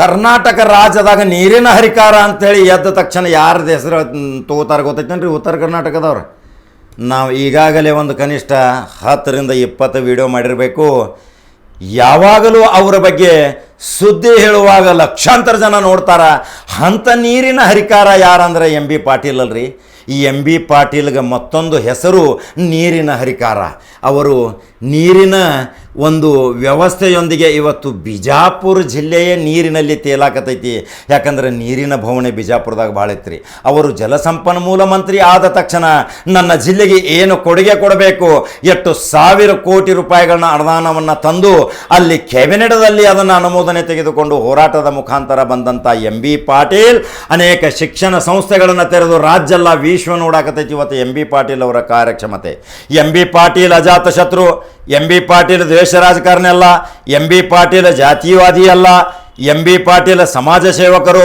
ಕರ್ನಾಟಕ ರಾಜ್ಯದಾಗ ನೀರಿನ ಹರಿಕಾರ ಅಂತೇಳಿ ಎದ್ದ ತಕ್ಷಣ ಯಾರ್ದು ಹೆಸರು ತಗೋತಾರೆ ಗೊತ್ತೈತೇನ್ರಿ? ಉತ್ತರ ಕರ್ನಾಟಕದವ್ರು. ನಾವು ಈಗಾಗಲೇ ಒಂದು ಕನಿಷ್ಠ ಹತ್ತರಿಂದ ಇಪ್ಪತ್ತು ವಿಡಿಯೋ ಮಾಡಿರಬೇಕು. ಯಾವಾಗಲೂ ಅವರ ಬಗ್ಗೆ ಸುದ್ದಿ ಹೇಳುವಾಗ ಲಕ್ಷಾಂತರ ಜನ ನೋಡ್ತಾರ. ಅಂಥ ನೀರಿನ ಹರಿಕಾರ ಯಾರಂದ್ರೆ ಎಂ ಬಿ ಪಾಟೀಲ್ ಅಲ್ರಿ. ಈ ಎಂ ಬಿ ಪಾಟೀಲ್ಗೆ ಮತ್ತೊಂದು ಹೆಸರು ನೀರಿನ ಹರಿಕಾರ. ಅವರು ನೀರಿನ ಒಂದು ವ್ಯವಸ್ಥೆಯೊಂದಿಗೆ ಇವತ್ತು ಬಿಜಾಪುರ ಜಿಲ್ಲೆಯೇ ನೀರಿನಲ್ಲಿ ತೇಲಾಕತೈತಿ. ಯಾಕಂದ್ರೆ ನೀರಿನ ಭವಣೆ ಬಿಜಾಪುರದಾಗ ಭಾಳ ಐತ್ರಿ. ಅವರು ಜಲಸಂಪನ್ಮೂಲ ಮಂತ್ರಿ ಆದ ತಕ್ಷಣ ನನ್ನ ಜಿಲ್ಲೆಗೆ ಏನು ಕೊಡುಗೆ ಕೊಡಬೇಕು? ಎಷ್ಟು ಸಾವಿರ ಕೋಟಿ ರೂಪಾಯಿಗಳನ್ನ ಅನುದಾನವನ್ನು ತಂದು ಅಲ್ಲಿ ಕ್ಯಾಬಿನೆಟ್ದಲ್ಲಿ ಅದನ್ನು ಅನುಮೋದನೆ ತೆಗೆದುಕೊಂಡು ಹೋರಾಟದ ಮುಖಾಂತರ ಬಂದಂಥ ಎಂ ಬಿ ಪಾಟೀಲ್ ಅನೇಕ ಶಿಕ್ಷಣ ಸಂಸ್ಥೆಗಳನ್ನು ತೆರೆದು ರಾಜ್ಯಲ್ಲ ವಿಶ್ವ ನೋಡಾಕತೈತಿ. ಇವತ್ತು ಎಂ ಬಿ ಪಾಟೀಲ್ ಅವರ ಕಾರ್ಯಕ್ಷಮತೆ. ಎಂ ಬಿ ಪಾಟೀಲ್ ಅಜಾತ ಶತ್ರು. ಎಂ ಬಿ ಪಾಟೀಲ್ ದ್ವೇಷ ರಾಜಕಾರಣಿ ಅಲ್ಲ ಎಂ ಬಿ ಪಾಟೀಲ್ ಜಾತಿವಾದಿ ಅಲ್ಲ ಎಂ ಬಿ ಪಾಟೀಲ್ ಸಮಾಜ ಸೇವಕರು,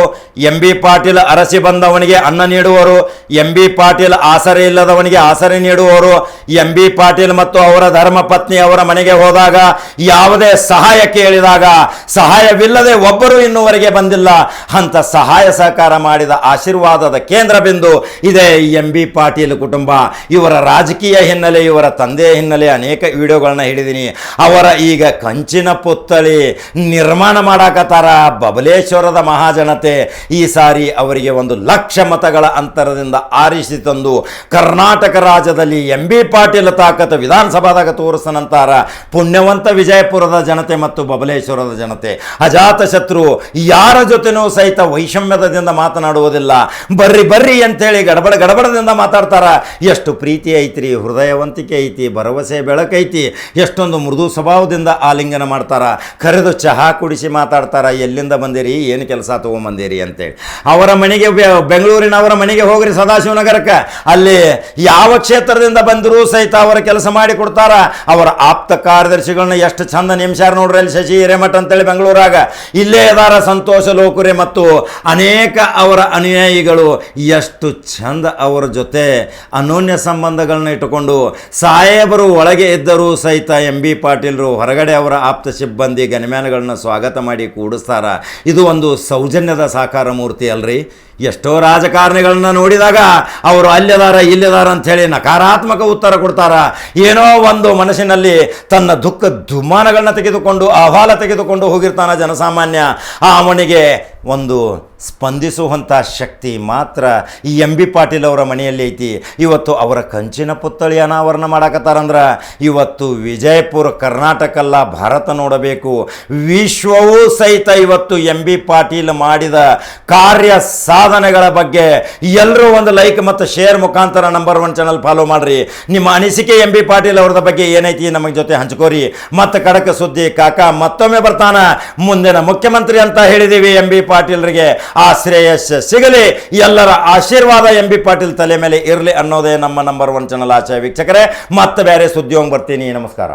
ಎಂ ಬಿ ಪಾಟೀಲ್ ಅರಸಿ ಬಂದವನಿಗೆ ಅನ್ನ ನೀಡುವರು, ಎಂ ಬಿ ಪಾಟೀಲ್ ಆಸರೆ ಇಲ್ಲದವನಿಗೆ ಆಸರೆ ನೀಡುವರು, ಎಂ ಬಿ ಪಾಟೀಲ್ ಮತ್ತು ಅವರ ಧರ್ಮ ಪತ್ನಿ ಅವರ ಮನೆಗೆ ಹೋದಾಗ ಯಾವುದೇ ಸಹಾಯ ಕೇಳಿದಾಗ, ಸಹಾಯವಿಲ್ಲದೆ ಒಬ್ಬರು ಇನ್ನುವರೆಗೆ ಬಂದಿಲ್ಲ. ಅಂತ ಸಹಾಯ ಸಹಕಾರ ಮಾಡಿದ ಆಶೀರ್ವಾದದ ಕೇಂದ್ರ ಬಿಂದು ಇದೇ ಎಂ ಬಿ ಪಾಟೀಲ್ ಕುಟುಂಬ. ಇವರ ರಾಜಕೀಯ ಹಿನ್ನೆಲೆ, ಇವರ ತಂದೆಯ ಹಿನ್ನೆಲೆ ಅನೇಕ ವಿಡಿಯೋಗಳನ್ನ ಹಿಡಿದೀನಿ. ಅವರ ಈಗ ಕಂಚಿನ ಪುತ್ಥಳಿ ನಿರ್ಮಾಣ ಮಾಡಾಕತ್ತಾರ ಬಬಲೇಶ್ವರದ ಮಹಾಜನತೆ ಈ ಸಾರಿ ಅವರಿಗೆ ಒಂದು ಲಕ್ಷ ಮತಗಳ ಅಂತರದಿಂದ ಆರಿಸಿ ತಂದು ಕರ್ನಾಟಕ ರಾಜ್ಯದಲ್ಲಿ ಎಂ ಬಿ ಪಾಟೀಲ್ ತಾಕತ್ತು ವಿಧಾನಸಭಾದಾಗ ತೋರಿಸನಂತಾರ ಪುಣ್ಯವಂತ ವಿಜಯಪುರದ ಜನತೆ ಮತ್ತು ಬಬಲೇಶ್ವರದ ಜನತೆ. ಅಜಾತ ಶತ್ರು ಯಾರ ಜೊತೆನೂ ಸಹಿತ ವೈಷಮ್ಯದಿಂದ ಮಾತನಾಡುವುದಿಲ್ಲ. ಬರ್ರಿ ಬರ್ರಿ ಅಂತೇಳಿ ಗಡಬಡ, ಗಡಬಡದಿಂದ ಮಾತಾಡ್ತಾರ. ಎಷ್ಟು ಪ್ರೀತಿ ಐತ್ರಿ, ಹೃದಯವಂತಿಕೆ ಐತಿ, ಭರವಸೆ, ಬೆಳಕೈತಿ. ಎಷ್ಟೊಂದು ಮೃದು ಸ್ವಭಾವದಿಂದ ಆಲಿಂಗನ ಮಾಡ್ತಾರ. ಕರೆದು ಚಹಾ ಕುಡಿಸಿ ಮಾತಾಡ್ತಾರ. ಎಲ್ಲಿಂದ ಬಂದಿರಿ? ಏನು ಕೆಲಸ ತೊಗೊಂಬಂದಿರಿ ಅಂತೇಳಿ. ಅವರ ಮನೆಗೆ ಬೆಂಗಳೂರಿನ ಅವರ ಮನೆಗೆ ಹೋಗ್ರಿ ಸದಾಶಿವನಗರಕ್ಕೆ. ಅಲ್ಲಿ ಯಾವ ಕ್ಷೇತ್ರದಿಂದ ಬಂದರೂ ಸಹಿತ ಅವರ ಕೆಲಸ ಮಾಡಿ ಕೊಡ್ತಾರ. ಅವರ ಆಪ್ತ ಕಾರ್ಯದರ್ಶಿಗಳನ್ನ ಎಷ್ಟು ಚಂದ ನಿಮಿಷಾರ ನೋಡ್ರಿ ಅಲ್ಲಿ ಶಶಿ ಹಿರೇಮಠ ಅಂತೇಳಿ ಬೆಂಗಳೂರಾಗ. ಇಲ್ಲೇ ಇದಾರ ಸಂತೋಷ ಲೋಕುರೆ ಮತ್ತು ಅನೇಕ ಅವರ ಅನುಯಾಯಿಗಳು ಎಷ್ಟು ಚಂದ ಅವರ ಜೊತೆ ಅನೋನ್ಯ ಸಂಬಂಧಗಳನ್ನ ಇಟ್ಟುಕೊಂಡು ಸಾಹೇಬರು ಒಳಗೆ ಇದ್ದರೂ ಸಹಿತ ಎಂ ಬಿ ಪಾಟೀಲ್ರು ಹೊರಗಡೆ ಅವರ ಆಪ್ತ ಸಿಬ್ಬಂದಿ ಗಣಮ್ಯಾನಗಳನ್ನ ಸ್ವಾಗತ ಮಾಡಿ ಕೂಡಿಸ್ತಾರ? ಇದು ಒಂದು ಸೌಜನ್ಯದ ಸಾಕಾರ ಮೂರ್ತಿ ಅಲ್ರಿ. ಎಷ್ಟೋ ರಾಜಕಾರಣಿಗಳನ್ನ ನೋಡಿದಾಗ ಅವರು ಅಲ್ಲಿದಾರ, ಇಲ್ಲಿದಾರ ಅಂಥೇಳಿ ನಕಾರಾತ್ಮಕ ಉತ್ತರ ಕೊಡ್ತಾರ. ಏನೋ ಒಂದು ಮನಸ್ಸಿನಲ್ಲಿ ತನ್ನ ದುಃಖ ದುಮ್ಮಾನಗಳನ್ನ ತೆಗೆದುಕೊಂಡು, ಅಹವಾಲ ತೆಗೆದುಕೊಂಡು ಹೋಗಿರ್ತಾನ ಜನಸಾಮಾನ್ಯ. ಆ ಅವನಿಗೆ ಒಂದು ಸ್ಪಂದಿಸುವಂಥ ಶಕ್ತಿ ಮಾತ್ರ ಈ ಎಂ ಬಿ ಪಾಟೀಲ್ ಅವರ ಮನೆಯಲ್ಲಿ ಐತಿ. ಇವತ್ತು ಅವರ ಕಂಚಿನ ಪುತ್ಥಳಿ ಅನಾವರಣ ಮಾಡಾಕತ್ತಾರಂದ್ರೆ ಇವತ್ತು ವಿಜಯಪುರ ಕರ್ನಾಟಕ ಅಲ್ಲ ಭಾರತ ನೋಡಬೇಕು. ವಿಶ್ವವೂ ಸಹಿತ ಇವತ್ತು ಎಂ ಬಿ ಪಾಟೀಲ್ ಮಾಡಿದ ಕಾರ್ಯ ಸಾಧನೆಗಳ ಬಗ್ಗೆ ಎಲ್ಲರೂ ಒಂದು ಲೈಕ್ ಮತ್ತು ಶೇರ್ ಮುಖಾಂತರ ನಂಬರ್ ಒನ್ ಚಾನಲ್ ಫಾಲೋ ಮಾಡ್ರಿ. ನಿಮ್ಮ ಅನಿಸಿಕೆ ಎಂ ಬಿ ಪಾಟೀಲ್ ಅವ್ರದ ಬಗ್ಗೆ ಏನೈತಿ ನಮಗೆ ಜೊತೆ ಹಂಚ್ಕೋರಿ. ಮತ್ತು ಕಡಕ ಸುದ್ದಿ ಕಾಕ ಮತ್ತೊಮ್ಮೆ ಬರ್ತಾನ. ಮುಂದಿನ ಮುಖ್ಯಮಂತ್ರಿ ಅಂತ ಹೇಳಿದೀವಿ ಎಂ ಬಿ ಪಾಟೀಲ್ರಿಗೆ. ಆ ಶ್ರೇಯಸ್ ಸಿಗಲಿ. ಎಲ್ಲರ ಆಶೀರ್ವಾದ ಎಂ ಬಿ ಪಾಟೀಲ್ ತಲೆ ಮೇಲೆ ಇರಲಿ ಅನ್ನೋದೇ ನಮ್ಮ ನಂಬರ್ ಒನ್ ಚಾನಲ್ ಆಶಯ ವೀಕ್ಷಕರೇ. ಮತ್ತೆ ಬೇರೆ ಸುದ್ದಿ ಹೋಗಿ ಬರ್ತೀನಿ. ನಮಸ್ಕಾರ.